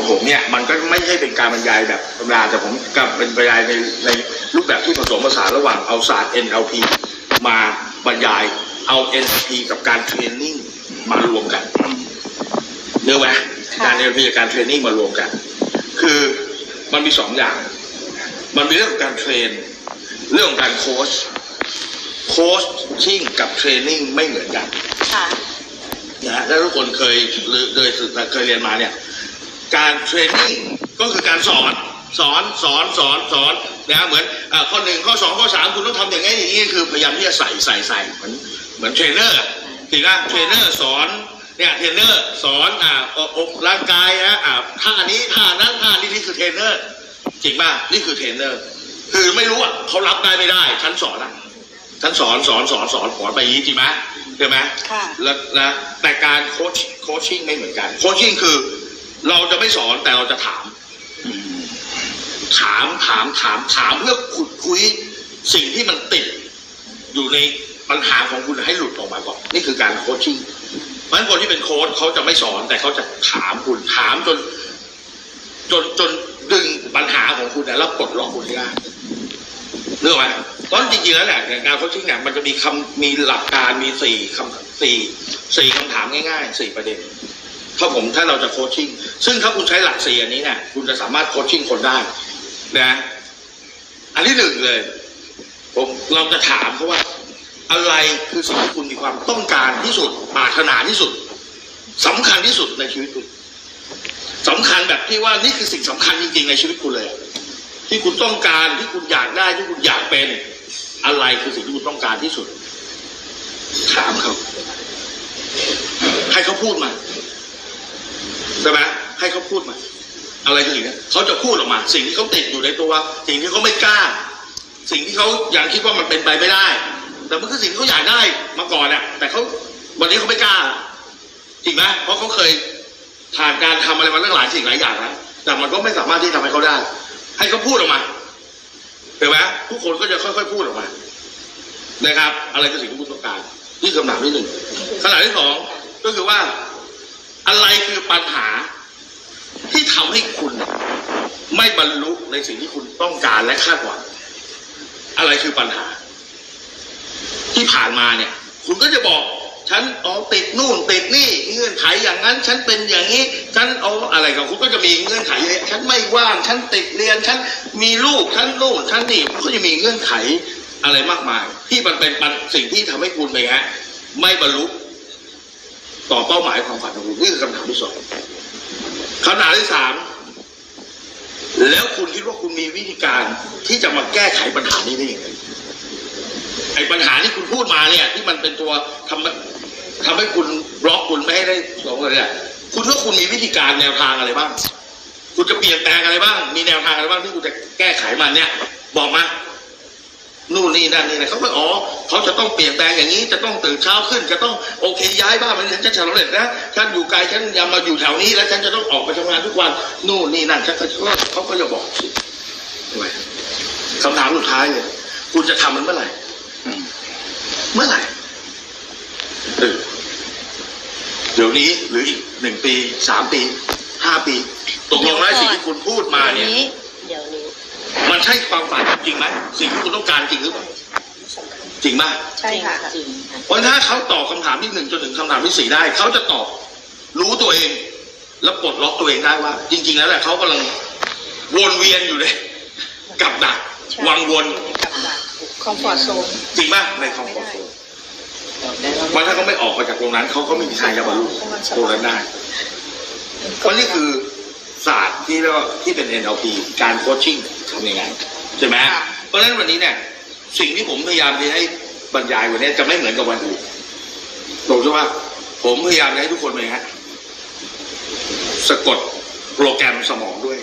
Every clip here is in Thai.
ของผมเนี่ยมันก็ไม่ใช่เป็นการบรรยายแบบธรรมดาแต่ผมกับเป็นบรรยายในในรูปแบบที่ผสมผสานระหว่างเอาศาสตร์ NLP มาบรรยายเอา NLP กับการเทรนนิ่งมารวมกันเนื้อไหมค่ะการ NLP กับการเทรนนิ่งมารวมกัน คือมันมีสองอย่าง มันมีเรื่องของการเทรน เรื่องของการโค้ชโค้ชชิ่งกับเทรนนิ่งไม่เหมือนกันค่ะนะฮะถ้าทุกคนเคยหรือเคยเคยเรียนมาเนี่ย การเทรนนิ่งก็คือการสอนสอนสอนสอนสอนนะฮะเหมือนอ่าข้อหนึ่งข้อสองข้อสามคุณต้องทำอย่างนี้อย่างนี้คือพยายามที่จะใส่ใส่ใส่เหมือนเหมือนเทรนเนอร์จริงนะเทรนเนอร์สอนเนี่ยเทรนเนอร์สอนอ่าอกอกร่างกายนะอ่าท่านี้ท่านั้นท่านี้นี่คือเทรนเนอร์จริงป่ะนี่คือเทรนเนอร์ คือไม่รู้อะเขารับได้ไม่ได้ฉันสอนอะฉันสอนสอนสอนสอนสอนไปอย่างนี้จริงไหมใช่ไหมค่ะแล้วนะแต่การโคชโคชชิ่งไม่เหมือนกันโคชชิ่งคือ เราจะไม่สอนแต่เราจะถาม ถามถามถามถามเพื่อขุดคุยสิ่งที่มันติด อยู่ในปัญหาของคุณให้หลุดออกมาก่อนนี่คือการโคชชิ่งเพราะฉะนั้นคนที่เป็นโค้ชเขาจะไม่สอนแต่เขาจะถามคุณถามจน จนจนดึงปัญหาของคุณเนี่ยแล้วปลดล็อกคุณได้เรื่องไหมเพราะจริงๆแล้วเนี่ยการโคชชิ่งเนี่ยมันจะมีคำมีหลักการมีสี่คำสี่สี่คำถามง่ายๆสี่ประเด็น ถ้าผมถ้าเราจะโคชชิ่งซึ่งถ้าคุณใช้หลักสี่อันนี้เนี่ยคุณจะสามารถโคชชิ่งคนได้นะอันที่หนึ่งเลย ผมเราจะถามเขาว่า อะไรคือสิ่งที่คุณมีความต้องการที่สุดปรารถนาที่สุดสำคัญที่สุดในชีวิตคุณสำคัญแบบที่ว่านี่คือสิ่งสำคัญจริงๆในชีวิตคุณเลย ที่คุณต้องการที่คุณอยากได้ที่คุณอยากเป็น อะไรคือสิ่งที่คุณต้องการที่สุด ถามเขาให้เขาพูดมา ใช่ไหมให้เขาพูดมา อะไรคือสิ่งนี้เขาจะพูดออกมา สิ่งที่เขาติดอยู่ในตัวสิ่งที่เขาไม่กล้า สิ่งที่เขายังคิดว่ามันเป็นไปไม่ได้ แต่มันคือสิ่งที่เขาอยากได้มาก่อนเนี่ยแต่เขาวันนี้เขาไม่กล้าจริงไหมเพราะเขาเคยผ่านการทำอะไรมาตั้งหลายสิ่งหลายอย่างแล้วแต่มันก็ไม่สามารถที่จะทำให้เขาได้ ให้เขาพูดออกมาเห็นไหมทุกคนก็จะค่อยๆพูดออกมานะครับ อะไรคือสิ่งที่คุณต้องการนี่คำถามที่หนึ่งคำถามที่สองก็คือว่า อะไรคือปัญหาที่ทำให้คุณไม่บรรลุในสิ่งที่คุณต้องการและคาดหวัง อะไรคือปัญหา ที่ผ่านมาเนี่ย คุณก็จะบอกฉันอ๋อติดนู่นติดนี่เงื่อนไขอย่างนั้น ฉันเป็นอย่างนี้ ฉันอาออะไรกับคุณก็จะมีเงื่อนไขเยอะฉันไม่ว่างฉันติดเรียนฉันมีลูกฉันนู่นฉันนี่ก็จะมีเงื่อนไขอะไรมากมาย ที่มันเป็นปัญสิ่งที่ทำให้คุณไปฮะไม่บรรลุ ต่อเป้าหมายความฝันของคุณนี่คือคำถามที่สองคำถามที่สามแล้วคุณคิดว่าคุณมีวิธีการที่จะมาแก้ไขปัญหานี้ได้ยังไงไอ้ปัญหาที่คุณพูดมาเนี่ย ที่มันเป็นตัวทำทำให้คุณบล็อกคุณไม่ให้ได้สองเลยเนี่ยคุณว่าคุณมีวิธีการแนวทางอะไรบ้าง คุณจะเปลี่ยนแปลงอะไรบ้าง มีแนวทางอะไรบ้างที่คุณจะแก้ไขมันเนี่ย บอกมา นู่นนี่นั่นนี่นะเขาบอกอ๋อเขาจะต้องเปลี่ยนแปลงอย่างนี้จะต้องตื่นเช้าขึ้น จะต้องโอเคย้ายบ้านมันฉันจะสำเร็จนะฉันอยู่ไกลฉันยังมาอยู่แถวนี้แล้วฉันจะต้องออกไปทำงานทุกวันนู่นนี่นั่นฉันก็เขาก็จะบอกสิทำไมคำถามสุดท้ายเนี่ยคุณจะทำมันเมื่อไหร่อืมเมื่อไหร่เออเดี๋ยวนี้หรืออีกหนึ่งปีสามปีห้าปีตกลงแล้วสิ่งที่คุณพูดมาเนี่ยเดี๋ยวนี้ มันใช่ความฝันจริงไหมสิ่งที่คุณต้องการจริงหรือเปล่าจริงไหมใช่ค่ะจริงค่ะเพราะถ้าเขาตอบคำถามที่หนึ่งจนถึงคำถามที่สี่ได้ เขาจะตอบรู้ตัวเอง แล้วปลดล็อกตัวเองได้ว่า จริง ๆ แล้วแหละเขากำลังวนเวียนอยู่เลยกับดักใช่วังวนกับดักคอมฟอร์ทโซนจริงไหมในคอมฟอร์ตโซนเพราะถ้าเขาไม่ออกมาจากตรงนั้นเขาก็ไม่มีทางจะบรรลุตรงนั้นได้เพราะนี่คือศาสตร์ที่เรียกว่าที่เป็น NLP การโคชชิ่ง ทำยังไงใช่ไหมค่ะเพราะฉะนั้นวันนี้เนี่ย สิ่งที่ผมพยายามจะให้บรรยายวันนี้จะไม่เหมือนกับวันอื่นตรงที่ว่า ผมพยายามจะให้ทุกคนเลยฮะสะกดโปรแกรมสมองด้วย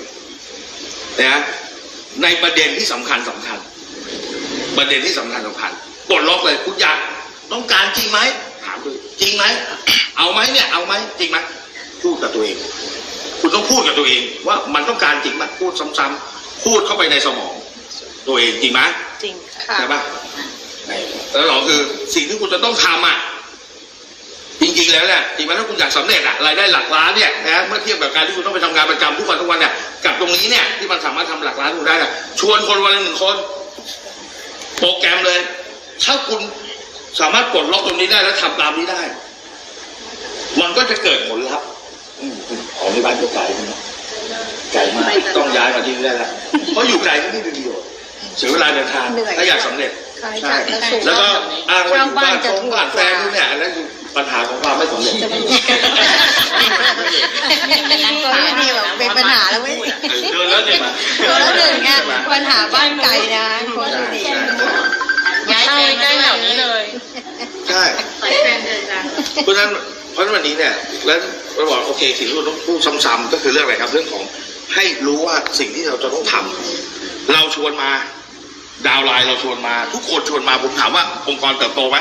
นะในประเด็นที่สำคัญสำคัญ ประเด็นที่สำคัญสำคัญปลดล็อกเลยคุณอยากต้องการจริงไหมถามดูจริงไหมเอาไหมเนี่ย เอาไหมจริงไหมพูดกับตัวเอง คุณต้องพูดกับตัวเอง ว่ามันต้องการจริงไหมพูดซ้ำๆ พูดเข้าไปในสมอง ตัวเองจริงไหมจริงค่ะ ใช่ปะแล้วหรอคือสิ่งที่คุณจะต้องทำอะจริงๆแล้วเนี่ยจริงไหมถ้าคุณอยากสำเร็จอะรายได้หลักล้านเนี่ยนะเมื่อเทียบกับการที่คุณต้องไปทำงานประจำทุกวันทุกวันเนี่ยกับตรงนี้เนี่ยที่มันสามารถทำหลักล้านคุณได้น่ะชวนคนวันละหนึ่งคน โปรแกรมเลย ถ้าคุณสามารถปลดล็อกตรงนี้ได้แล้วทำตามนี้ได้ มันก็จะเกิดผลลัพธ์อืมขอในบ้านก็ไกลนะ ไกลมากต้องย้ายมาที่นี่ได้แล้วเพราะอยู่ไกลก็ไม่มีประโยชน์เสียเวลาเดินทางเหนื่อยถ้าอยากสำเร็จใช่ใช่ค่ะแล้วก็อ้างว่าอยู่บ้านเช่าบ้านจะของผ่านแฟนนู่นเนี่ยอันนั้นคือปัญหาของความไม่สำเร็จก็ไม่มีหรอกเป็นปัญหาแล้วไม่เดินแล้วเนี่ยมาตัวละหนึ่งไงปัญหาบ้านไกลนะคนดูดีย้ายไปใกล้แถวนี้เลยใช่เพราะฉะนั้นเพราะฉะนั้นวันนี้เนี่ยแล้วเราบอกโอเคสิ่งที่เราต้องพูดซ้ำๆก็คือเรื่องอะไรครับเรื่องของ ให้รู้ว่าสิ่งที่เราจะต้องทำเราชวนมาดาวน์ไลน์เราชวนมา ทุกคนชวนมาผมถามว่าองค์กรเติบโตไหม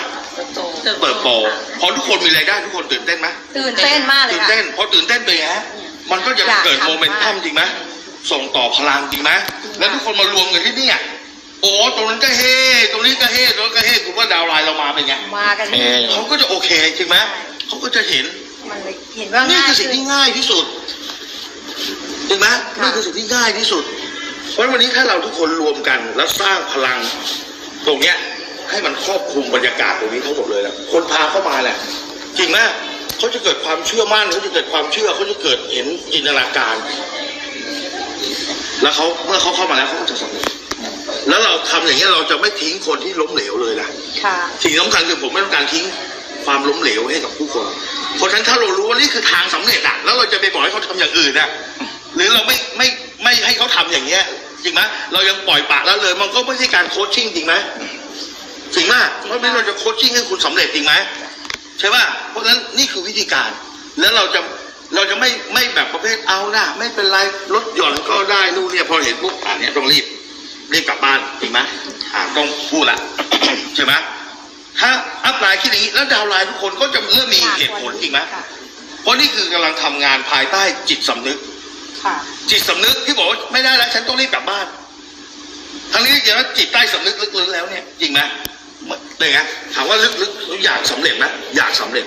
เติบโตพอทุกคนมีรายได้ทุกคนตื่นเต้นไหมตื่นเต้นมากเลยตื่นค่ะเต้นพอตื่นเต้นไปฮะมันก็จะอยากเกิดทำโมเมนตัมมากจริงไหมส่งต่อพลังจริงไหมแล้วทุกคนมารวมกันที่เนี่ยโอ้ตรงนั้นก็เฮ่ตรงนี้ก็เฮ่ตรงนั้นก็เฮ่คุณว่าดาวน์ไลน์เรามาเป็นไงมากันเขาก็จะโอเคจริงไหมเขาก็จะเห็นมันเลยเห็นว่านี่ง่ายคือสิ่งที่ง่ายที่สุด จริงไหมนี่คือสิ่งที่ง่ายที่สุด เพราะฉะนั้นวันนี้ถ้าเราทุกคนรวมกัน แล้วสร้างพลัง ตรงเนี้ยให้มันครอบคลุมบรรยากาศตรงนี้ทั้งหมดเลยนะคนพาเข้ามาแหละจริงไหมเขาจะเกิดความเชื่อมั่นเขาจะเกิดความเชื่อเขาจะเกิดเห็นจินตนาการ แล้วเขาเมื่อเขาเข้ามาแล้วเขาก็จะสำเร็จแล้วเราทำอย่างนี้ยเราจะไม่ทิ้งคนที่ล้มเหลวเลยนะค่ะสิ่งสำคัญคือผมไม่ต้องการทิ้งความล้มเหลวให้กับผู้คน เพราะฉะนั้นถ้าเรารู้ว่านี่คือทางสำเร็จอะแล้วเราจะไปบอกให้เขาทำอย่างอื่นอะ หรือเราไม่ไม่ไม่ให้เขาทำอย่างเงี้ย จริงไหมเรายังปล่อยปละแล้วเลย มันก็ไม่ใช่การโคชชิ่งจริงไหมจริงไหมเพราะฉะนั้นเราจะโคชชิ่งให้คุณสำเร็จจริงไหมใช่ป่ะเพราะฉะนั้นนี่คือวิธีการ แล้วเราจะเราจะไม่ไม่แบบประเภทเอาหนะไม่เป็นไรลดหย่อนก็ได้นู่นเนี่ยพอเห็นปุ๊บอ่าเนี่ยต้องรีบรีบกลับบ้านจริงไหมอ่าต้องพูดละใช่ไหมถ้าอัพไลน์คิดอย่างนี้แล้วดาวไลน์ทุกคนก็จะเริ่มมีเหตุผลจริงไหมเพราะนี่คือกำลังทำงานภายใต้จิตสำนึก จิตสำนึกที่บอกว่าไม่ได้แล้วฉันต้องรีบกลับบ้านทั้งนี้จริงๆแล้วจิตใต้สำนึกลึกๆแล้วเนี่ยจริงไหมเป็นไงถามว่าลึกๆอยากสำเร็จไหมอยากสำเร็จ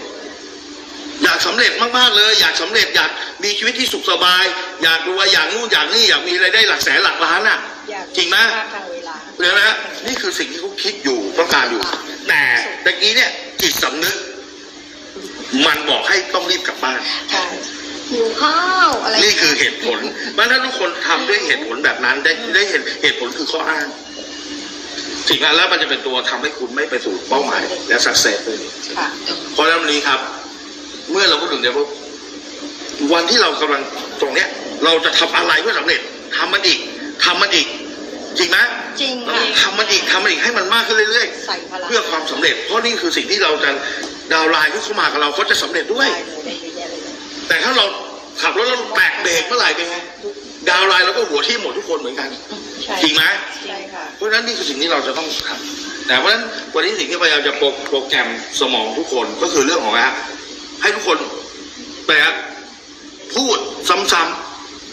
อยากสำเร็จมากๆเลย อยากสำเร็จอยากมีชีวิตที่สุขสบาย อยากรวยอยากนู่นอยากนี่อยากมีรายได้หลักแสนหลักล้านอะอยากจริงไหมทางเวลาเห็นไหมฮะนี่คือสิ่งที่เขาคิดอยู่ต้องการอยู่ แต่ตะกี้เนี่ยจิตสำนึก มันบอกให้ต้องรีบกลับบ้านใช่หิวข้าว อะไรนี่คือเหตุผลเพราะฉะนั้นทุกคนทำด้วยเหตุผลแบบนั้นได้ได้เห็นเหตุผลคือข้ออ้างสิ่งนั้นแล้วมันจะเป็นตัวทำให้คุณไม่ไปสู่เป้าหมาย และสักเซสเลยค่ะเพราะฉะนั้นวันนี้ครับ เมื่อเราพูดถึงเนี่ยว่าวันที่เรากำลังตรงเนี้ย เราจะทำอะไรเพื่อสำเร็จทำมันอีกทำมันอีก จริงไหมจริงเราค่ะทำมันอีกทำมันอีกให้มันมากขึ้นเรื่อยๆใส่พลังเพื่อความสำเร็จ เพราะนี่คือสิ่งที่เราจะดาวน์ไลน์ที่เข้ามากับเราเขาจะสำเร็จด้วยได้เลยได้เยอะแยะเลยแต่ถ้าเรา ขับรถแล้วแตกเบรกเมื่อไหร่เป็นไงดาวน์ไลน์เราก็หัวที่หมดทุกคนเหมือนกันใช่จริงไหมใช่ค่ะเพราะฉะนั้นนี่คือสิ่งที่เราจะต้องทำแต่เพราะฉะนั้นวันนี้สิ่งที่พยายามจะโปรโปรแกรมสมองทุกคนก็คือเรื่องของอะไรฮะให้ทุกคนไปฮะพูดซ้ำ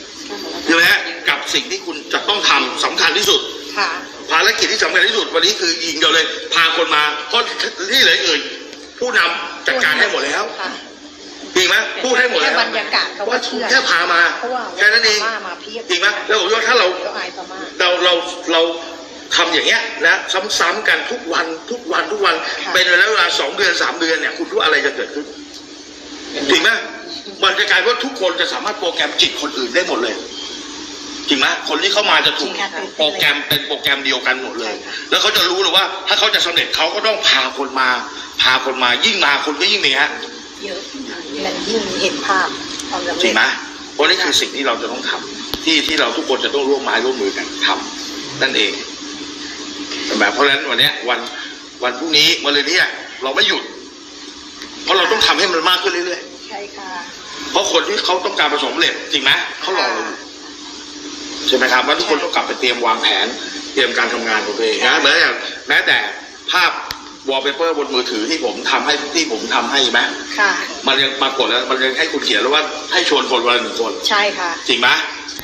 ๆใช่ไหมฮะกับสิ่งที่คุณจะต้องทำสำคัญที่สุดค่ะภารกิจที่สำคัญที่สุดวันนี้คือยิงเดียวเลย พาคนมาเพราะที่เหลืออื่นผู้นำจัดการให้หมดแล้วค่ะ จริงไหมพูดให้หมดแค่แล้วบรรยากาศเขาก็ว่าเชื่อแค่พามาเพราะว่าแค่นั้นเองพม่ามาเพียบจริงไหมแล้วผมว่าถ้าเราก็อายพม่าเราเราเราทำอย่างเงี้ยนะซ้ำๆกันทุกวันทุกวันทุกวันค่ะเป็นระยะเวลาสองเดือนสามเดือนเนี่ยคุณรู้อะไรจะเกิดขึ้นจริงไหมมันจะกลายว่าทุกคนจะสามารถโปรแกรมจิตคนอื่นได้หมดเลยจริงไหมคนที่เข้ามาจะถูกจริงค่ะโปรแกรมเป็นโปรแกรมเดียวกันหมดเลย แล้วเขาจะรู้เลยว่า ถ้าเขาจะสำเร็จเขาก็ต้องพาคนมา พาคนมายิ่งมาคนก็ยิ่งมีฮะเยอะ มันยิ่งเห็นภาพความสำจริเร็งจไหมเพราะนี่คือสิ่งที่เราจะต้องทำที่ที่เราทุกคนจะต้องร่วมไม้ร่วมมือกันทำนั่นเองเห็นไหมเพราะฉะนั้นวันเนี้ยวันวันพรุ่งนี้วันเลยเนี่ยเราไม่หยุด เพราะเราต้องทำให้มันมากขึ้นเรื่อยใช่ค่ะ ๆ เพราะคนที่เขาต้องการประสบความสำเร็จจริงไหมเขารอเราอยู่ใช่ไหมครับว่าทุกคนต้องกลับไปเตรียมวางแผน เตรียมการทำงานของตัวเองนะแม้แต่แม้แต่ภาพ วอลเปเปอร์บนมือถือที่ผมทำให้ที่ผมทำให้ไหมค่ะ มันยังปรากฏแล้วมันยังให้คุณเขียนแล้วว่าให้ชวนคนวันละหนึ่งคน ใช่ค่ะ จริงไหม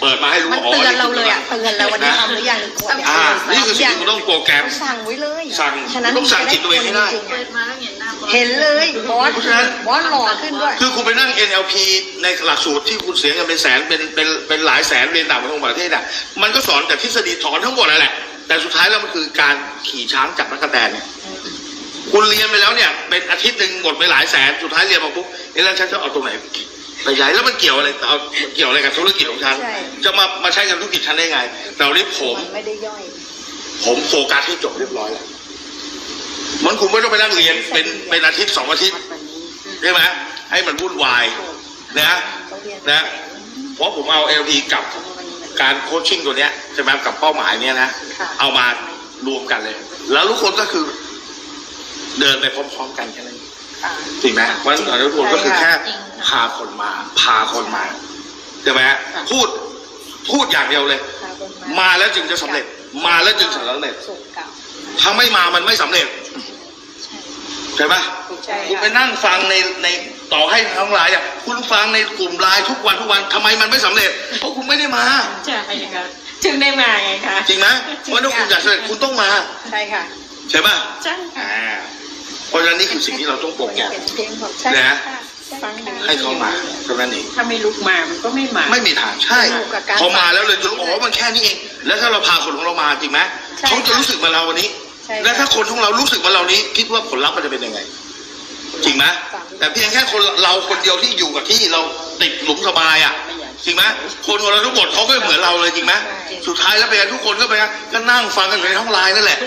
เปิดมาให้รู้มันอ๋อเตือนเราเลยนี่อะเตือนเราวันนี้ทำหรือยังกดอ่านี่คือสิ่งที่คุณต้องโปรแกรมสั่งไว้เลยสั่งฉะนั้นต้องสั่งจิตตัวเองให้ได้จริงๆเปิอะดมาแล้วเห็นหน้าบอสเห็นเลยบอสเพราะฉะนั้นบอสหล่อขึ้นด้วย คือคุณไปนั่ง NLP ในหลักสูตรที่คุณเสียเงินเป็นแสนเป็นเป็นเป็นหลายแสนเรียนต่างประเทศอะมันก็สอนแต่ทฤษฎีถอนทั้งหมดนั่นแหละแต่สุดท้ายแล้วมันคือการขี่ช้างจับนักกระแตนเนี่ย คุณเรียนไปแล้วเนี่ย เป็นอาทิตย์หนึ่งหมดไปหลายแสนสุดท้ายเรียนมาปุ๊บเอ๊ะแล้วฉันจะเอาตรงไหนไปใช้แล้วมันเกี่ยวอะไรเอาเกี่ยวอะไรกับธุรกิจของฉันใช่ จะมามาใช้กับธุรกิจฉันได้ไงแต่วันนี้ผม มันไม่ได้ย่อย ผมโฟกัสให้จบเรียบร้อยแล้วมันคุณไม่ต้องไปนั่งเรียนเป็นเป็นอาทิตย์สองอาทิตย์ใช่ไหมให้มันวุ่นวายนะ นะ เพราะผมเอา LP กับการโคชชิ่งตัวเนี้ยใช่ไหมกับเป้าหมายเนี้ยนะค่ะเอามารวมกันเลย แล้วทุกคนก็คือ เดินไปพร้อมๆกันแค่นั้นค่ะจริงไหมเพราะฉะนั้นทุกคนก็คือแค่พาคนมา พาคนมาใช่ไหมพูดพูดอย่างเดียวเลยพาคนมาแล้วจึงจะสำเร็จมาแล้วจึงสำเร็จส่งกลับถ้าไม่มามันไม่สำเร็จใช่ปะใช่คุณไปค่ะนั่งฟังในในต่อให้ทั้งหลายอะคุณฟังในกลุ่มไลน์ทุกวันทุกวันทำไมมันไม่สำเร็จเพราะคุณไม่ได้มาใช่ค่ะจึงได้มาไงคะจริงไหมเพราะถ้าคุณอยากสำเร็จคุณต้องมา ใช่ค่ะ ใช่ปะใช่ค่ะอ่า เพราะฉะนั้นนี่คือสิ่งที่เราต้องโปรแกรมเป็นเพลงของใช่นะค่ะฟังดูให้เขามาเท่านั้นเองถ้าไม่ลุกมามันก็ไม่มา ไม่มีทางใช่อยู่กับการพอมาแล้วเลยจะรู้อ๋อมันแค่นี้เอง แล้วถ้าเราพาคนของเรามาจริงไหมใช่เขาจะรู้สึกเหมาเราวันนี้ใช่ค่ะแล้วถ้าคนของเรารู้สึกเหมาเรานี้ คิดว่าผลลัพธ์มันจะเป็นยังไง จริงไหมแต่เพียงแค่คนเราคนเดียวที่อยู่กับที่เราติดหลุมสบายอะจริงไหมคนของเราทุกคนเขาก็เหมือนเราเลยจริงไหมสุดท้ายแล้วเป็นไงทุกคนก็เป็นไงก็นั่งฟังกันอยู่ในห้องไลน์นั่นแหละ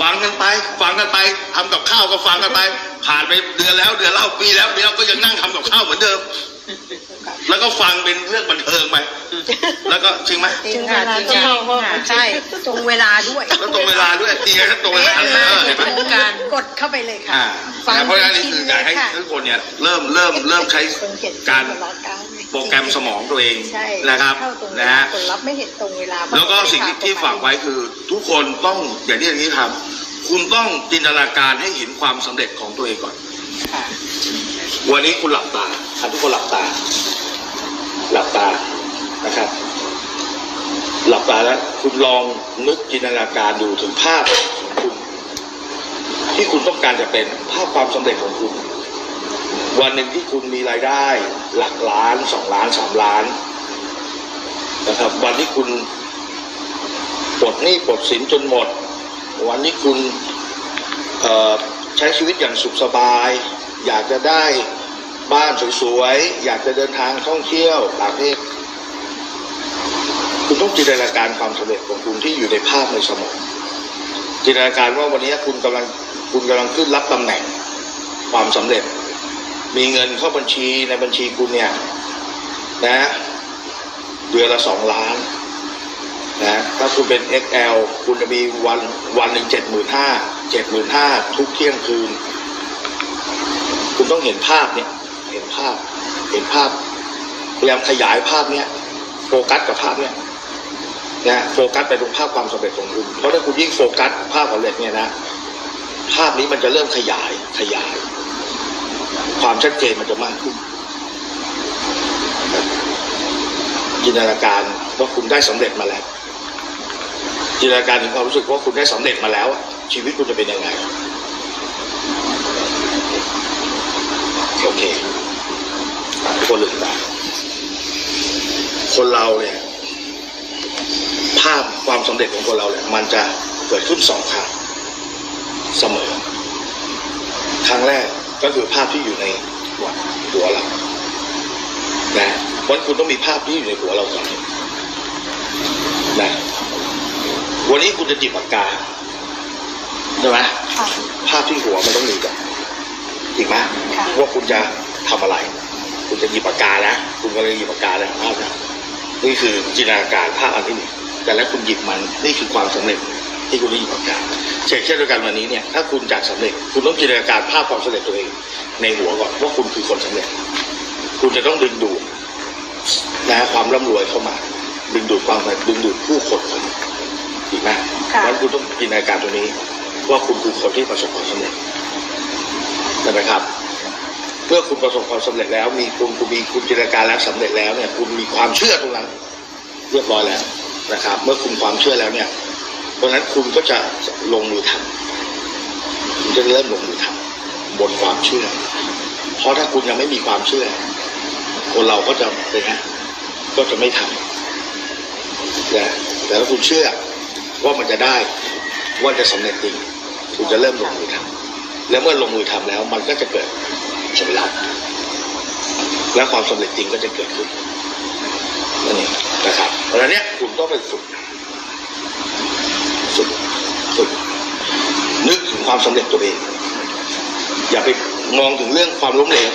ฟังกันไป ฟังกันไปทำกับข้าวก็ฟังกันไป ผ่านไปเดือนแล้วเดือนเล่าปีแล้วปีแล้วก็ยังนั่งทำกับข้าวเหมือนเดิม แล้วก็ฟังเป็นเรื่องบันเทิงไปแล้วก็จริงไหมจริงค่ะจริงค่ะใช่ตรงเวลาด้วยแล้วตรงเวลาด้วยตีกันตรงเวลาเออเห็นไหมตรงกันกดเข้าไปเลยค่ะอ่าฟังเพราะฉะนั้นนี่คืออยากให้ค่ะทุกคนเนี่ยเริ่มเริ่มเริ่มใช้คนเขียนการหัวเอก้าวโปรแกรมสมองตัวเองใช่นะครับเข้าตรงเวนะลาฮะผลลัพธ์ไม่เห็นตรงเวลาแล้วก็สิ่งที่ที่ฝากไว้คือทุกคนต้องอย่างที่อย่างนี้ทำคุณต้องจินตนาการให้เห็นความสำเร็จของตัวเองก่อนค่ะ วันนี้คุณหลับตาครับทุกคนหลับตา หลับตานะครับ หลับตาแล้วคุณลองนึกจินตนาการดูถึงภาพของคุณ ที่คุณต้องการจะเป็นภาพความสำเร็จของคุณ วันหนึ่งที่คุณมีรายได้ หลักล้านสองล้านสามล้านนะครับ วันที่คุณปลดหนี้ปลดสินจนหมด วันที่คุณเอ่อ ใช้ชีวิตอย่างสุขสบาย อยากจะได้บ้านสวยๆ อยากจะเดินทางท่องเที่ยวต่างประเทศคุณต้องจินตนาการความสำเร็จของคุณที่อยู่ในภาพในสมองจินตนาการว่าวันนี้คุณกำลังคุณกำลังขึ้นรับตำแหน่งความสำเร็จ มีเงินเข้าบัญชีในบัญชีคุณเนี่ยนะเดือนละสองล้านนะถ้าคุณเป็น XL คุณจะมีวันวันหนึ่งเจ็ดหมื่นห้า เจ็ดหมื่นห้าทุกเที่ยงคืน คุณต้องเห็นภาพเนี่ย เห็นภาพ เห็นภาพ พยายามขยายภาพเนี้ยโฟกัสกับภาพเนี้ยนะโฟกัสไปตรงภาพความสำเร็จของคุณ เพราะถ้าคุณยิ่งโฟกัสภาพความสำเร็จเนี่ยนะ ภาพนี้มันจะเริ่มขยาย ขยาย ความชัดเจนมันจะมากขึ้นจินตนาการว่าคุณได้สำเร็จมาแล้วจินตนาการถึงความรู้สึกว่าคุณได้สำเร็จมาแล้วอะ ชีวิตคุณจะเป็นยังไง โอเคคนลืมตาคนเราเนี่ย ภาพความสำเร็จของคนเราเนี่ย มันจะเกิดขึ้นสองครั้งเสมอ ครั้งแรกก็คือภาพที่อยู่ในหัวหัวเรานะวันคุณต้องมีภาพที่อยู่ในหัวเราก่อนนะวันนี้คุณจะจิบปากกา ใช่ไหมค่ะภาพที่หัวมันต้องมีก่อนจริงไหมค่ะว่าคุณจะทำอะไร คุณจะหยิบปากกานะคุณก็เลยหยิบปากกาแล้วภาพนะนี่คือจินตนาการภาพอันที่หนึ่งแต่แล้วคุณหยิบมันนี่คือความสำเร็จที่คุณได้หยิบปากกาเช่นเช่นเดียวกันวันนี้เนี่ยถ้าคุณอยากสำเร็จ คุณต้องจินตนาการภาพความสำเร็จตัวเอง ในหัวก่อนว่าคุณคือคนสำเร็จ คุณจะต้องดึงดูดนะความร่ำรวยเข้ามา ดึงดูดความดึงดูดผู้คนเข้ามาถูกไหมค่ะเพราะฉะนั้นคุณต้องจินตนาการตรงนี้ ว่าคุณคือคนที่ประสบความสำเร็จใช่ไหมครับ เมื่อคุณประสบความสำเร็จแล้ว มีคุณคุณมีคุณจินตนาการแล้วสำเร็จแล้วเนี่ย คุณมีความเชื่อตรงนั้น เรียบร้อยแล้วนะครับ เมื่อคุมความเชื่อแล้วเนี่ยเพราะนั้นคุณก็จะลงมือทำคุณจะเริ่มลงมือทำบนความเชื่อ เพราะถ้าคุณยังไม่มีความเชื่อ คนเราก็จะเป็นไงก็จะไม่ทำนะแต่ถ้าคุณเชื่อว่ามันจะได้ว่าจะสำเร็จจริง คุณจะเริ่มลงมือทำแล้วเมื่อลงมือทำแล้ว มันก็จะเกิดผลลัพธ์และความสำเร็จจริงก็จะเกิดขึ้นนั่นเองนะครับเพราะฉะนั้นเนี่ยคุณต้องไปฝึกฝึกฝึกนึกถึงความสำเร็จตัวเอง อย่าไปมองถึงเรื่องความล้มเหลว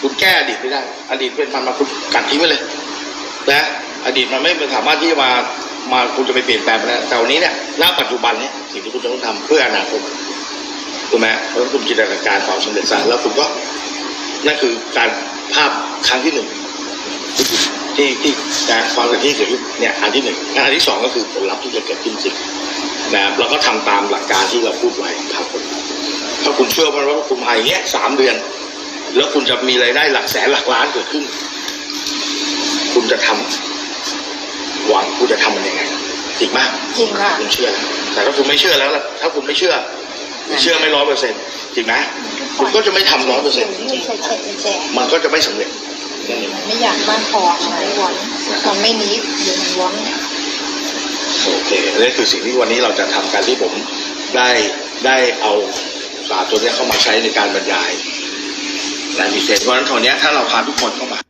คุณแก้อดีตไม่ได้ อดีตเป็นมันมาคุณกัดทิ้งไปเลยนะอดีตมันไม่สามารถที่จะมา มาคุณจะไปเปลี่ยนแปลงไปแล้วแต่วันนี้เนี่ยณปัจจุบันเนี่ยสิ่งที่คุณจะต้องทำเพื่ออนาคตถูกไหมเพราะคุณจินตนาการความสำเร็จซะแล้วคุณก็นั่นคือการภาพครั้งที่หนึ่งที่ที่การความสำเร็จที่เกิดขึ้นเนี่ยอันที่หนึ่งอันที่สองก็คือผลลัพธ์ที่จะเกิดขึ้นจริงนะครับแล้วก็ทำตามหลักการที่เราพูดไว้ครับผมถ้าคุณเชื่อมันว่าคุณภายเงี้ยสามเดือน แล้วคุณจะมีรายได้หลักแสนหลักล้านเกิดขึ้น คุณจะทำ หวังคุณจะทำมันยังไงจริงมากจริงค่ะ คุณเชื่อ แต่ถ้าคุณไม่เชื่อแล้วล่ะถ้าคุณไม่เชื่อ เชื่อไม่ร้อยเปอร์เซ็นต์จริงไหมคุณก็จะไม่ทำร้อยเปอร์เซ็นต์ใช่ใช่ใช่มันก็จะไม่สำเร็จนั่นเองไม่อยากบ้านพอไม่หวังมันไม่นี้เดี๋ยวมันหวังโอเคนี่คือสิ่งที่วันนี้เราจะทำการที่ผมได้ได้เอาศาสตร์ตัวเนี้ยเข้ามาใช้ในการบรรยายในพิเศษเพราะฉะนั้นตอนเนี้ยถ้าเราพาทุกคนเข้ามา